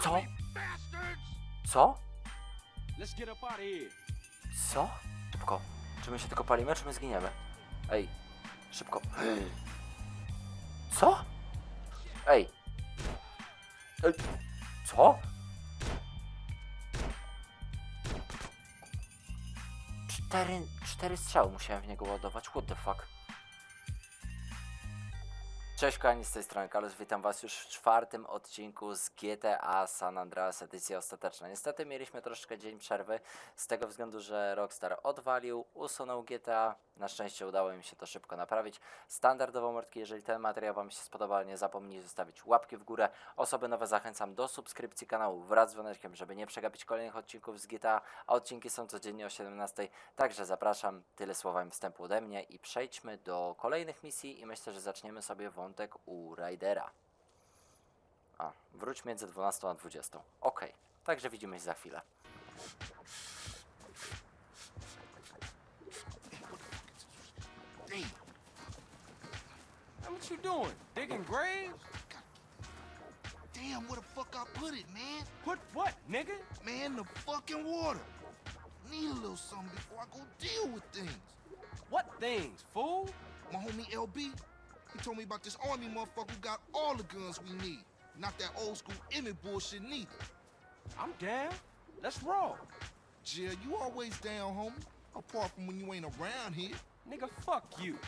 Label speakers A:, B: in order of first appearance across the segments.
A: Co? Co? Co? Szybko. Czy my się tylko palimy, czy my zginiemy? Ej, szybko. Co? Ej. Ej. Co? Cztery, cztery strzały musiałem w niego ładować. What the fuck? Cześć kochani, z tej strony Carlos, witam was już w czwartym odcinku z GTA San Andreas edycja ostateczna. Niestety mieliśmy troszeczkę dzień przerwy, z tego względu, że Rockstar odwalił, usunął GTA. Na szczęście udało im się to szybko naprawić. Standardowo mordki, jeżeli ten materiał wam się spodobał, nie zapomnijcie zostawić łapki w górę. Osoby nowe zachęcam do subskrypcji kanału wraz z dzwoneczkiem, żeby nie przegapić kolejnych odcinków z GTA, a odcinki są codziennie o 17. Także zapraszam, tyle słowami wstępu ode mnie i przejdźmy do kolejnych misji i myślę, że zaczniemy sobie wątek u Raidera. A, wróć między 12 a 20. Okej, także widzimy się za chwilę.
B: What you doing? Digging graves?
C: damn, where the fuck I put it, man?
B: Put what, nigga?
C: Man, the fucking water. Need a little something before I go deal with things.
B: What things, fool?
C: My homie LB, he told me about this army motherfucker who got all the guns we need. Not that old school Emmett bullshit neither.
B: I'm down. Let's roll.
C: Jill, you always down, homie. Apart from when you ain't around here.
B: Nigga, fuck you.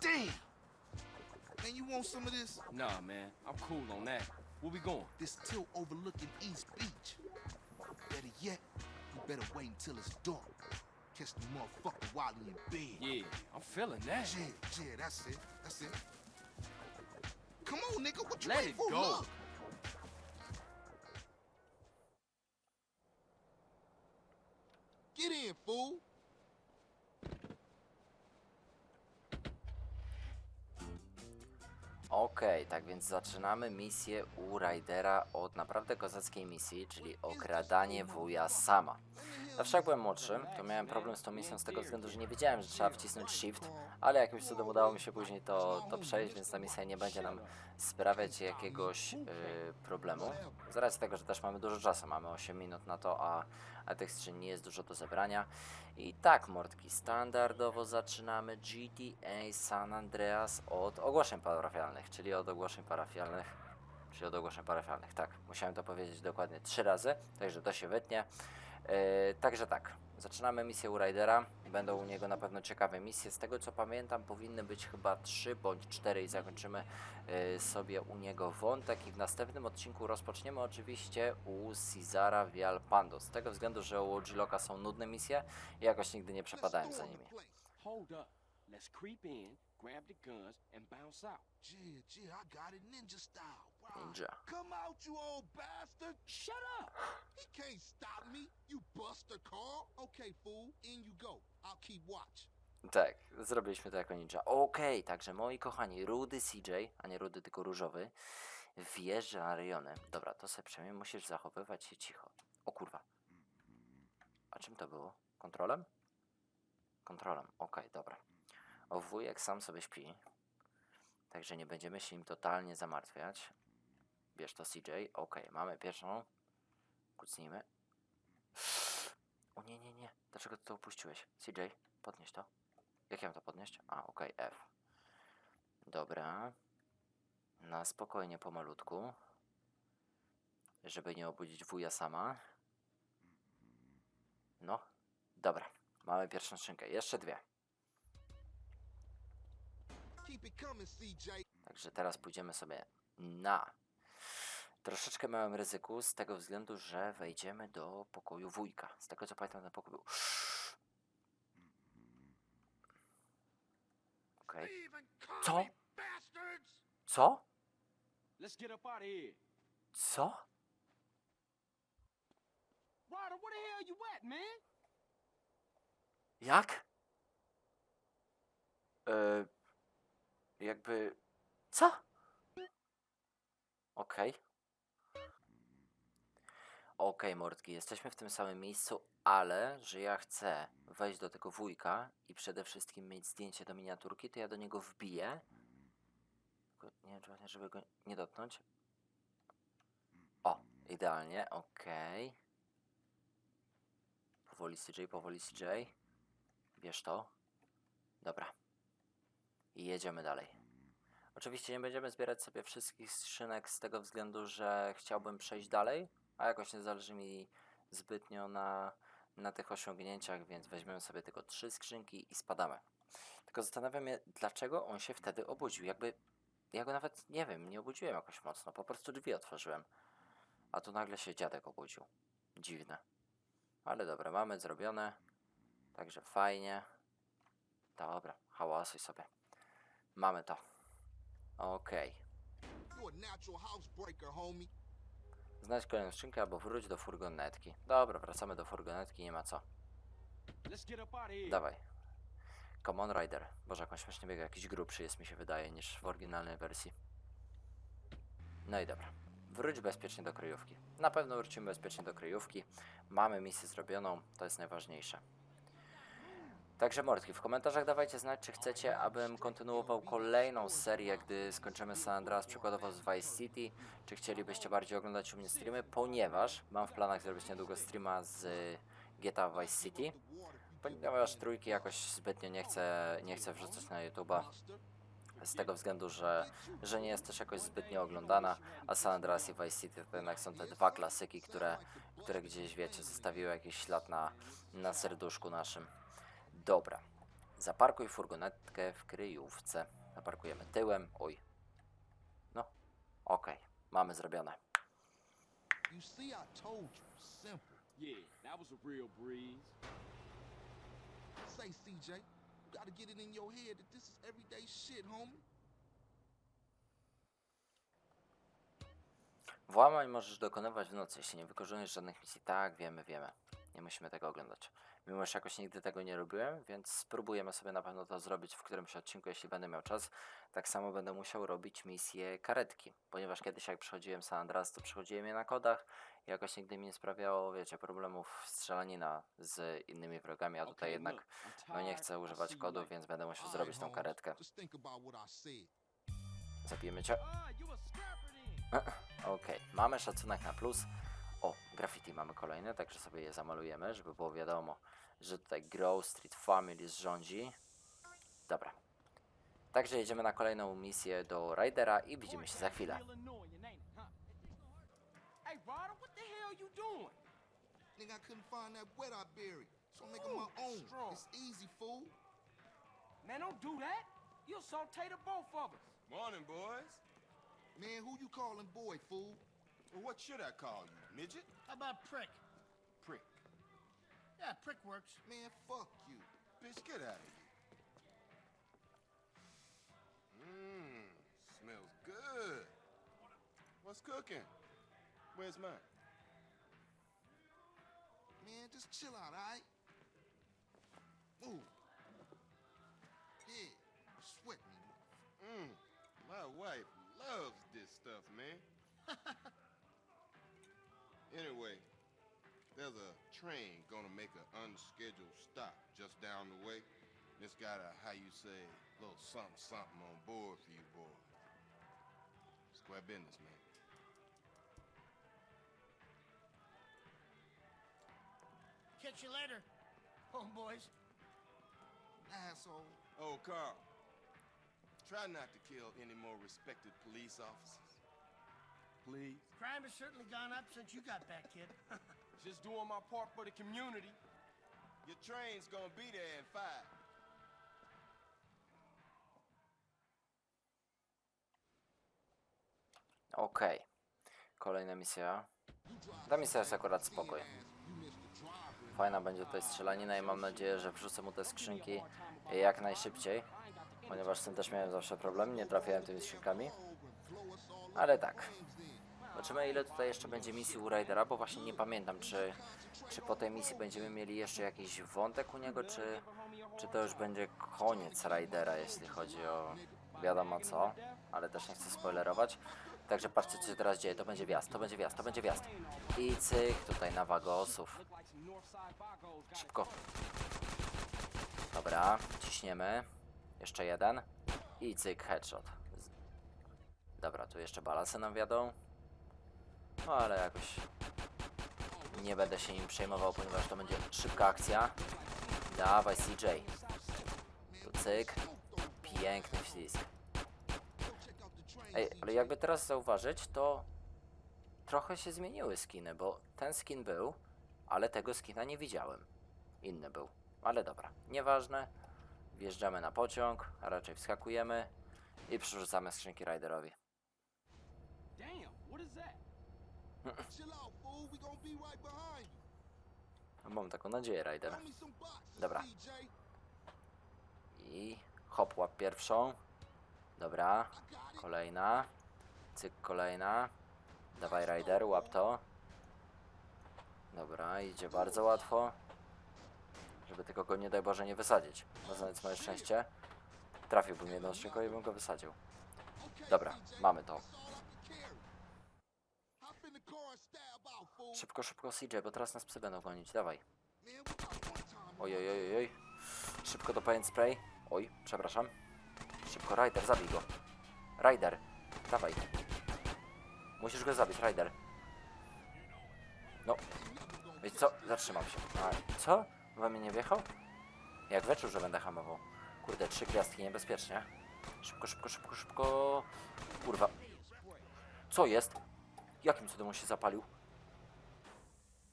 C: Damn. Man, you want some of this?
B: Nah, man. I'm cool on that. Where we going?
C: This tilt overlooking East Beach. Better yet, you better wait until it's dark. Catch the motherfucker while he in bed.
B: Yeah, I'm feeling that.
C: Yeah, yeah, that's it. That's it. Come on, nigga. What you
B: Let
C: waiting
B: it
C: for?
B: go.
C: Look. Get in, fool.
A: Okej, tak więc zaczynamy misję u Raidera od naprawdę kozackiej misji, czyli okradanie wuja sama. Zawsze jak byłem młodszy, to miałem problem z tą misją z tego względu, że nie wiedziałem, że trzeba wcisnąć shift, ale jakimś cudem udało mi się później to, to przejść, więc ta misja nie będzie nam sprawiać jakiegoś yy, problemu. Z racji tego, że też mamy dużo czasu, mamy 8 minut na to, a, a tych skrzyń nie jest dużo do zebrania. I tak, mordki, standardowo zaczynamy GTA San Andreas od ogłoszeń parafialnych, czyli od ogłoszeń parafialnych, czyli od ogłoszeń parafialnych, tak. Musiałem to powiedzieć dokładnie trzy razy, także to się wytnie. Yy, także tak, zaczynamy misję u Raidera. Będą u niego na pewno ciekawe misje. Z tego co pamiętam, powinny być chyba trzy bądź cztery i zakończymy yy, sobie u niego wątek. I w następnym odcinku rozpoczniemy oczywiście u Cesara Vialpando. Z tego względu, że u Ogiloka są nudne misje jakoś nigdy nie przepadałem za nimi.
B: Hold up. Let's creep in, grab the guns, and bounce out.
C: Yeah, yeah, I got it ninja style. Wow.
A: Ninja.
C: Come out, you old bastard.
B: Shut up!
C: He can't stop me, you buster Carl. Okay, fool, in you go. I'll keep watch.
A: Tak, zrobiliśmy to jako ninja. Okej, także moi kochani, rudy CJ, a nie rudy, tylko różowy, wjeżdża na rejony. Dobra, to sobie przynajmniej musisz zachowywać się cicho. O kurwa. A czym to było? Kontrolem? Kontrolem, okej, dobra. O wujek sam sobie śpi, także nie będziemy się nim totalnie zamartwiać. Bierz to CJ, okej, mamy pierwszą. Kucnijmy. O nie, nie, nie. Dlaczego ty to opuściłeś? CJ, podnieś to. Jak ja mam to podnieść? A, okej, F. Dobra. Na spokojnie, pomalutku. Żeby nie obudzić wuja sama. No, dobra. Mamy pierwszą skrzynkę. Jeszcze dwie. Także teraz pójdziemy sobie na troszeczkę małym ryzyku, z tego względu, że wejdziemy do pokoju wujka. Z tego co pamiętam, ten pokój był. Okej. Co? Co? Co?
B: Man?
A: Jak? E, jakby. Co? Okej. Okej, mordki, jesteśmy w tym samym miejscu, ale że ja chcę wejść do tego wujka i przede wszystkim mieć zdjęcie do miniaturki, to ja do niego wbiję. Nie wiem, czy właśnie, żeby go nie dotknąć. Idealnie, okej. Powoli CJ, powoli CJ. Wiesz to? Dobra. I jedziemy dalej. Oczywiście nie będziemy zbierać sobie wszystkich skrzynek z tego względu, że chciałbym przejść dalej, a jakoś nie zależy mi zbytnio na, na tych osiągnięciach, więc weźmiemy sobie tylko trzy skrzynki i spadamy. Tylko zastanawiam się, dlaczego on się wtedy obudził. Jakby ja go nawet nie wiem, nie obudziłem jakoś mocno, po prostu drzwi otworzyłem. A tu nagle się dziadek obudził. Dziwne. Ale dobra, mamy zrobione. Także fajnie. Dobra, hałasuj sobie. Mamy to. Okej.
C: Homie.
A: Znajdź kolejną skrzynkę albo wróć do furgonetki. Dobra, wracamy do furgonetki, nie ma co. Dawaj. Come on Rider. Boże, jak on śmiesznie biega, jakiś grubszy jest mi się wydaje niż w oryginalnej wersji. No i dobra. Wróć bezpiecznie do kryjówki. Na pewno wrócimy bezpiecznie do kryjówki. Mamy misję zrobioną, to jest najważniejsze. Także mordki, w komentarzach dawajcie znać, czy chcecie, abym kontynuował kolejną serię, gdy skończymy San Andreas, przykładowo z Vice City, czy chcielibyście bardziej oglądać u mnie streamy, ponieważ mam w planach zrobić niedługo streama z GTA Vice City, ponieważ trójki jakoś zbytnio nie chcę, nie chcę wrzucać na YouTube'a, z tego względu, że, że nie jest też jakoś zbytnio oglądana, a San Andreas i Vice City to jednak są te dwa klasyki, które, które gdzieś, wiecie, zostawiły jakiś ślad na, na serduszku naszym. Dobra, zaparkuj furgonetkę w kryjówce. Zaparkujemy tyłem. Oj. No, okej, mamy zrobione.
C: You see, I told you. Simple.
B: Yeah, that was a real breeze.
C: Say, CJ, you gotta get it in your head that this is everyday shit, homie.
A: Włamań możesz dokonywać w nocy, jeśli nie wykonujesz żadnych misji. Tak, wiemy, wiemy. Nie musimy tego oglądać. Mimo, że jakoś nigdy tego nie robiłem, więc spróbujemy sobie na pewno to zrobić w którymś odcinku, jeśli będę miał czas. Tak samo będę musiał robić misję karetki, ponieważ kiedyś jak przechodziłem San Andreas, to przechodziłem je na kodach i jakoś nigdy mi nie sprawiało, wiecie, problemów strzelanina z innymi wrogami, a tutaj
B: Okay,
A: jednak no nie
B: tired.
A: chcę używać kodów, więc będę musiał zrobić tą
C: Holmes,
A: karetkę. Zabijemy cię. Okej, mamy szacunek na plus. O, graffiti mamy kolejne, także sobie je zamalujemy, żeby było wiadomo, że tutaj Grow Street Family rządzi. Dobra. Także jedziemy na kolejną misję do Ridera i widzimy się za chwilę.
B: Real annoying, ain't it, huh? Hey, Ryder, what the hell you doing?
C: Nigga, I couldn't find that wet I buried, so I'm making
B: Ooh,
C: my own.
B: strong.
C: It's easy, fool.
B: Man, don't do that. You'll saute the both of us.
D: Morning, boys.
C: Man, who you calling boy, fool?
D: Well, what should I call you? Midget?
E: How about prick?
D: Prick.
E: Yeah, prick works.
C: Man, fuck you.
D: Bitch, get out of here. Mmm, smells good. What's cooking? Where's mine?
C: Man, just chill out, alright? Move. Yeah, sweat me.
D: Mmm, my wife loves this stuff, man. anyway, there's a train gonna make an unscheduled stop just down the way. It's got a, how you say, little something something on board for you boys. Square business, man.
E: Catch you later, homeboys.
C: Asshole.
D: Oh, Carl. Try not to kill any more respected police officers. Please.
E: Crime has certainly gone up since you got back, kid.
B: Just doing my part for the community.
D: Your train's gonna be there in five.
A: Okej. Kolejna misja. Ta misja jest akurat spokoj. Fajna będzie tutaj strzelanina i mam nadzieję, że wrzucę mu te skrzynki jak najszybciej. Ponieważ z tym też miałem zawsze problem, nie trafiałem tymi skrzynkami. Ale tak. Zobaczymy ile tutaj jeszcze będzie misji u Raidera, bo właśnie nie pamiętam czy, czy po tej misji będziemy mieli jeszcze jakiś wątek u niego, czy, czy to już będzie koniec Raidera, jeśli chodzi o wiadomo co, ale też nie chcę spoilerować. Także patrzcie co się teraz dzieje, to będzie wjazd, to będzie wjazd, to będzie wjazd. I cyk tutaj na wagosów. Szybko. Dobra, ciśniemy. Jeszcze jeden. I cyk, headshot. Dobra, tu jeszcze balasy nam wiadą. No ale jakoś nie będę się nim przejmował, ponieważ to będzie szybka akcja. Dawaj CJ. Tu cyk. Piękny wślizg. Ej, ale jakby teraz zauważyć, to trochę się zmieniły skiny, bo ten skin był, ale tego skina nie widziałem. Inny był. Ale dobra, nieważne. Wjeżdżamy na pociąg, a raczej wskakujemy i przerzucamy skrzynki Riderowi.
B: Damn, what is that?
A: Mam taką nadzieję,
C: boxes,
A: Dobra. I hop, łap pierwszą. Dobra, kolejna. Cyk, kolejna. Dawaj, Rider, łap to. Dobra, idzie bardzo łatwo. Żeby tylko go, nie daj Boże, nie wysadzić. Na znając moje szczęście. Trafiłbym jedną skrzynką i bym go wysadził. Dobra, mamy to.
C: Hop in the car and stab out, fool.
A: Szybko, szybko, CJ, bo teraz nas psy będą gonić. Dawaj. Oj, oj, oj, oj. Szybko do paint spray. Oj, przepraszam. Szybko, Ryder, zabij go. Ryder, dawaj. Musisz go zabić, Ryder. No. Wiecie co? Zatrzymam się. A, co? We mnie nie wjechał? Jak wyczuł, że będę hamował. Kurde, trzy gwiazdki, niebezpiecznie. Szybko, szybko, szybko, szybko. Kurwa. Co jest? Jakim cudem on się zapalił?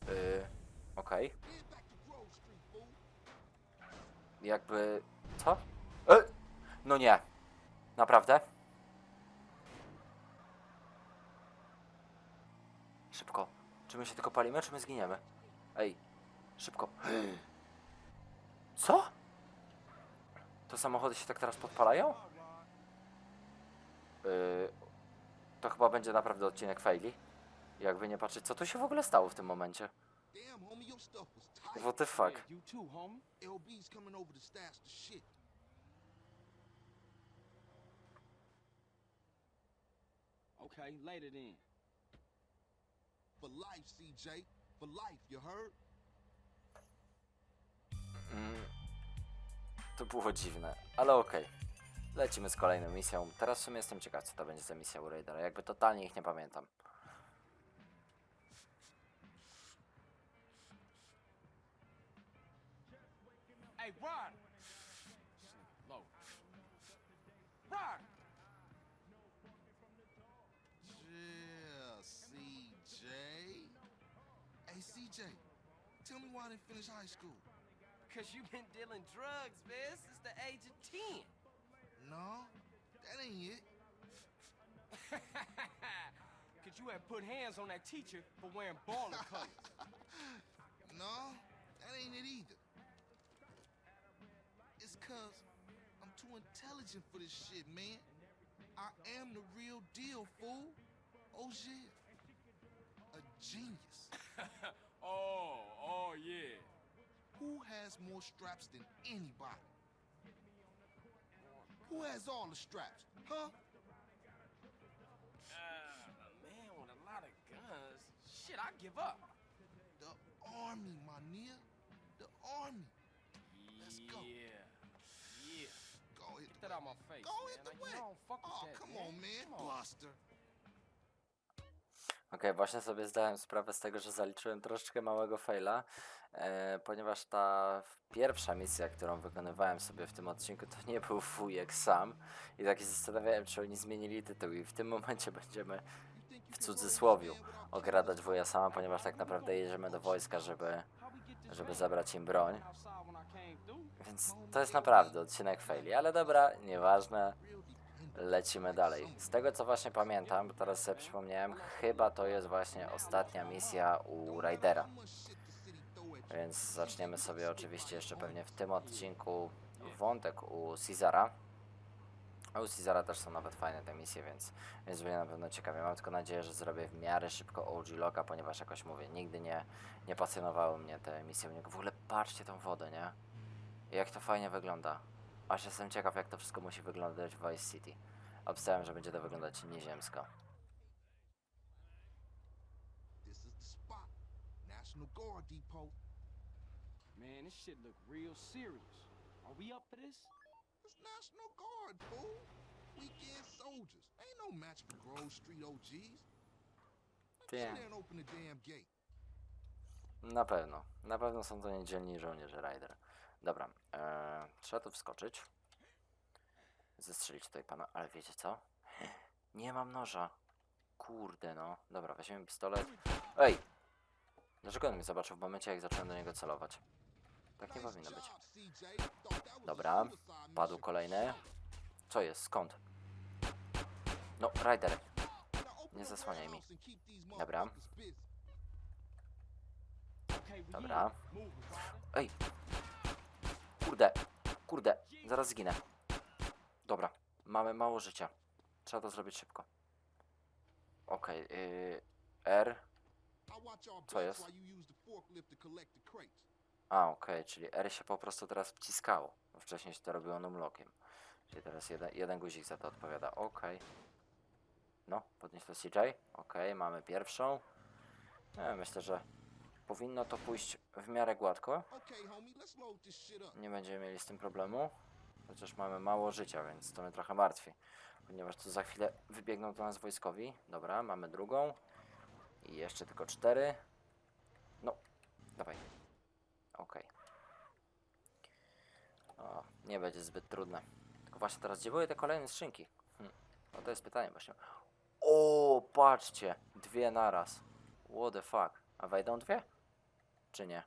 A: Yy, okej. Jakby... Co? E! No nie. Naprawdę? Szybko. Czy my się tylko palimy, czy my zginiemy? Ej, szybko. Co? To samochody się tak teraz podpalają? Yy, to chyba będzie naprawdę odcinek faili. Jakby nie patrzeć, co tu się w ogóle stało w tym momencie.
C: Damn, homie, your stuff was tight.
A: What the fuck?
B: Yeah, you too, homie.
C: LB's coming over to stash the shit.
B: Okay, later then.
C: For life, CJ. For life, you heard?
A: Mm, to było dziwne, ale okej. Lecimy z kolejną misją. Teraz w sumie jestem ciekaw, co to będzie za misja u Raidera. Jakby totalnie ich nie pamiętam.
C: I didn't finish high school.
F: Because you've been dealing drugs, man, since the age of 10.
C: No, that ain't it.
B: Because you had put hands on that teacher for wearing baller colors.
C: No, that ain't it either. It's cause I'm too intelligent for this shit, man. I am the real deal, fool. Oh shit. A genius.
B: oh, oh, yeah.
C: Who has more straps than anybody? Who has all the straps? Huh?
B: Uh, a man with a lot of guns. Shit, I give up.
C: The army, my nigga. The army. Let's go.
B: Yeah. Yeah.
C: Go hit
B: Get that out my face.
C: Go
B: man.
C: hit the
B: Like, you don't fuck with
C: Oh, come
B: man.
C: on, man.
B: Come on.
C: Buster.
A: Okej, właśnie sobie zdałem sprawę z tego, że zaliczyłem troszeczkę małego faila, e, ponieważ ta pierwsza misja, którą wykonywałem sobie w tym odcinku, to nie był wujek sam. I tak się zastanawiałem, czy oni zmienili tytuł i w tym momencie będziemy w cudzysłowiu okradać wuja sama, ponieważ tak naprawdę jedziemy do wojska, żeby, żeby zabrać im broń. Więc to jest naprawdę odcinek faili, ale dobra, nieważne. Lecimy dalej. Z tego co właśnie pamiętam, bo teraz sobie przypomniałem, chyba to jest właśnie ostatnia misja u Raidera. Więc zaczniemy sobie oczywiście jeszcze pewnie w tym odcinku wątek u Cezara. A u Cezara też są nawet fajne te misje, więc, więc będzie na pewno ciekawie. Mam tylko nadzieję, że zrobię w miarę szybko OG Loga, ponieważ jakoś mówię, nigdy nie, nie pasjonowały mnie te misje. W ogóle patrzcie tą wodę, nie? Jak to fajnie wygląda. Aż jestem ciekaw, jak to wszystko musi wyglądać w Vice City. Obstawiam, że będzie to wyglądać nieziemsko.
C: This is the spot. National Guard Depot.
B: Man, this shit look real serious. Are we up for this?
C: It's National Guard, fool. Weekend soldiers. Ain't no match for Grove Street OGs.
A: Ty.
C: in there and open the damn gate.
A: Na pewno. Na pewno są to niedzielni żołnierze Ryder. Dobra, e, trzeba tu wskoczyć. Zestrzelić tutaj pana, ale wiecie co? Nie mam noża. Kurde no. Dobra, weźmiemy pistolet. Ej! Dlaczego on mnie zobaczył w momencie, jak zacząłem do niego celować? Tak nie powinno być. Dobra, padł kolejny. Co jest? Skąd? No,
C: open
A: Nie zasłaniaj mi. Dobra.
C: motherfuckers busy.
B: Okay, we
A: Dobra. Ej! Kurde, kurde, zaraz zginę. Dobra, mamy mało życia. Trzeba to zrobić szybko. Okej, yy, R. Co jest? A, okej, czyli R się po prostu teraz wciskało. Wcześniej się to robiło numlokiem. Czyli teraz jeden, jeden guzik za to odpowiada. Okej. No, podnieś to CJ. Okej, mamy pierwszą. Ja myślę, że powinno to pójść w miarę gładko.
C: Okay.
A: Nie będziemy mieli z tym problemu. Chociaż mamy mało życia, więc to mnie trochę martwi. Ponieważ tu za chwilę wybiegną do nas wojskowi. Dobra, mamy drugą. I jeszcze tylko cztery. No, dawaj. Okej. O, nie będzie zbyt trudne. Tylko właśnie teraz, gdzie były te kolejne skrzynki? Hm. No to jest pytanie właśnie. O, patrzcie! Dwie naraz. What the fuck? A wejdą dwie? Czy nie?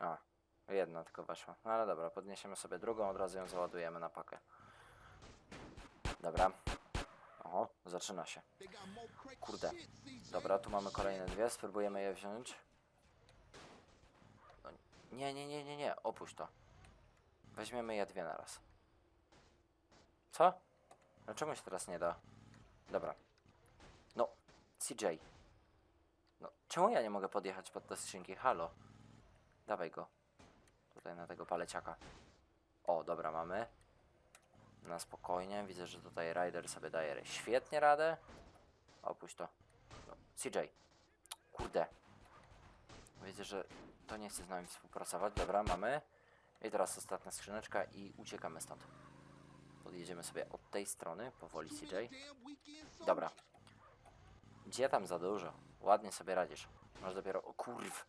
A: A, jedna tylko weszła. No ale dobra, podniesiemy sobie drugą, od razu ją załadujemy na pakę. Dobra. Oho, zaczyna się. Kurde. Dobra, tu mamy kolejne dwie, spróbujemy je wziąć. No, nie, nie, nie, nie, nie, opuść to. Weźmiemy je dwie na raz. Co? Dlaczego się teraz nie da? Dobra. No, CJ. Czemu ja nie mogę podjechać pod te skrzynki? Halo. Dawaj go. Tutaj na tego paleciaka. O, dobra, mamy. Na spokojnie. Widzę, że tutaj Rider sobie daje świetnie radę. Opuść to. CJ. Kurde. Widzę, że to nie chce z nami współpracować. Dobra, mamy. I teraz ostatnia skrzyneczka i uciekamy stąd. Podjedziemy sobie od tej strony, powoli CJ. Dobra. Gdzie tam za dużo? Ładnie sobie radzisz. Masz dopiero... O kurw.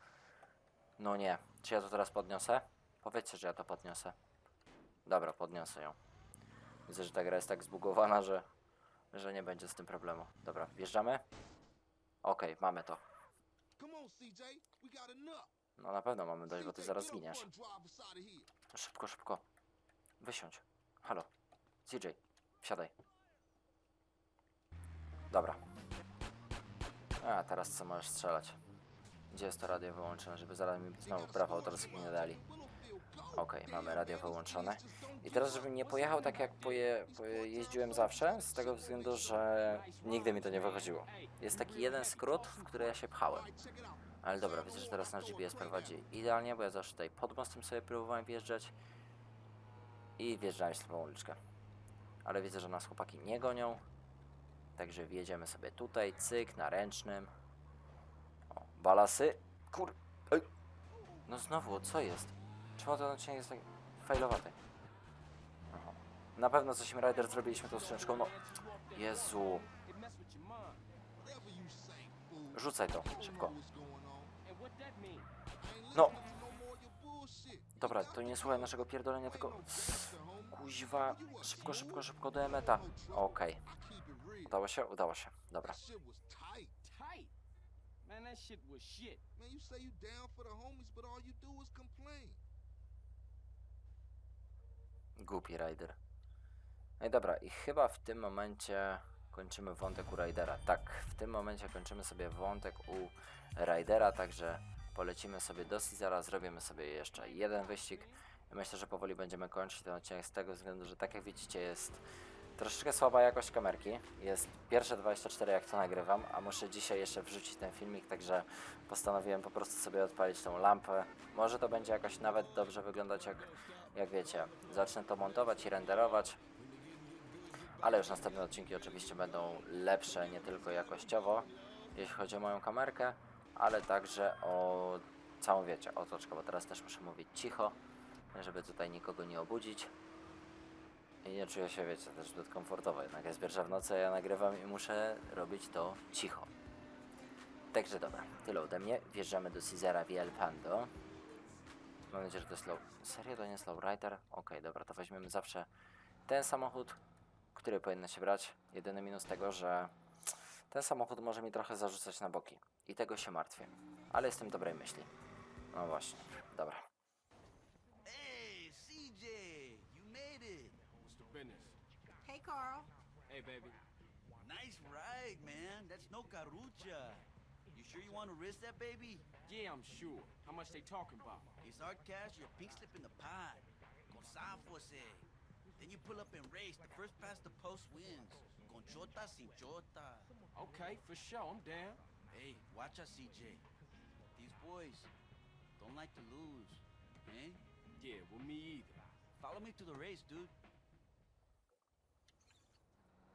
A: No nie. Czy ja to teraz podniosę? Powiedzcie, że ja to podniosę. Dobra, podniosę ją. Widzę, że ta gra jest tak zbugowana, że, że nie będzie z tym problemu. Dobra, wjeżdżamy? Okej, mamy to. No na pewno mamy dość, bo ty zaraz zginiesz. Szybko, szybko. Wysiądź. Halo. CJ, wsiadaj. Dobra. A, teraz co możesz strzelać? Gdzie jest to radio wyłączone, żeby zaraz mi znowu prawa autorskie nie dali. Okej, mamy radio wyłączone. I teraz, żebym nie pojechał tak jak poje, poje, jeździłem zawsze, z tego względu, że nigdy mi to nie wychodziło. Jest taki jeden skrót, w który ja się pchałem. Ale dobra, widzę, że teraz nasz GPS prowadzi idealnie, bo ja zawsze tutaj pod mostem sobie próbowałem wjeżdżać i wjeżdżałem w ślepą uliczkę. Ale widzę, że nas chłopaki nie gonią, także wjedziemy sobie tutaj, cyk, na ręcznym. O, balasy. Kur... Ej. No znowu, co jest? Czemu ten odcinek jest tak failowaty? Aha. Na pewno coś Rider zrobiliśmy tą skrzyneczką, no. Jezu. Rzucaj to, szybko. No.
C: to.
A: Dobra, to nie słuchaj naszego pierdolenia, tylko... Kuźwa, szybko, szybko, szybko do emeta. Okej,
C: real.
A: Udało się? Udało się. Dobra.
C: Tight.
B: Man, that shit was shit.
C: Man, you say you down for the homies, but all you do is complain.
A: Głupi Rider. No i dobra, i chyba w tym momencie kończymy wątek u Ridera. Tak, w tym momencie kończymy sobie wątek u Ridera, także polecimy sobie do Caesara, zrobimy sobie jeszcze jeden wyścig. Myślę, że powoli będziemy kończyć ten odcinek z tego względu, że tak jak widzicie jest troszeczkę słaba jakość kamerki. Jest pierwsze 24 jak to nagrywam, a muszę dzisiaj jeszcze wrzucić ten filmik, także postanowiłem po prostu sobie odpalić tą lampę. Może to będzie jakoś nawet dobrze wyglądać jak, jak wiecie. Zacznę to montować i renderować. Ale już następne odcinki oczywiście będą lepsze nie tylko jakościowo, jeśli chodzi o moją kamerkę, ale także o całą wiecie, otoczkę, bo teraz też muszę mówić cicho, żeby tutaj nikogo nie obudzić. I nie czuję się, wiecie, też zbyt komfortowo. Jednak jest pierwsza w nocy, ja nagrywam i muszę robić to cicho. Także dobra, tyle ode mnie. Wjeżdżamy do Caesara Viel Pando. Mam nadzieję, że to jest slow. Serio to nie jest slow rider? Okej, dobra, to weźmiemy zawsze ten samochód, który powinno się brać. Jedyny minus tego, że ten samochód może mi trochę zarzucać na boki. I tego się martwię. Ale jestem dobrej myśli. No właśnie, dobra.
G: Carl.
B: Hey, baby.
H: Nice ride, man. That's no carucha. You sure you want to risk that, baby?
B: Yeah, I'm sure. How much they talking about?
H: It's our cash, your pink slip in the pot. Con Sanfose. Then you pull up and race. The first past the post wins. Con chota sin chota.
B: Okay, for sure. I'm down.
H: Hey, watch us, CJ. These boys don't like to lose. Eh?
B: Yeah, well, me either.
H: Follow me to the race, dude.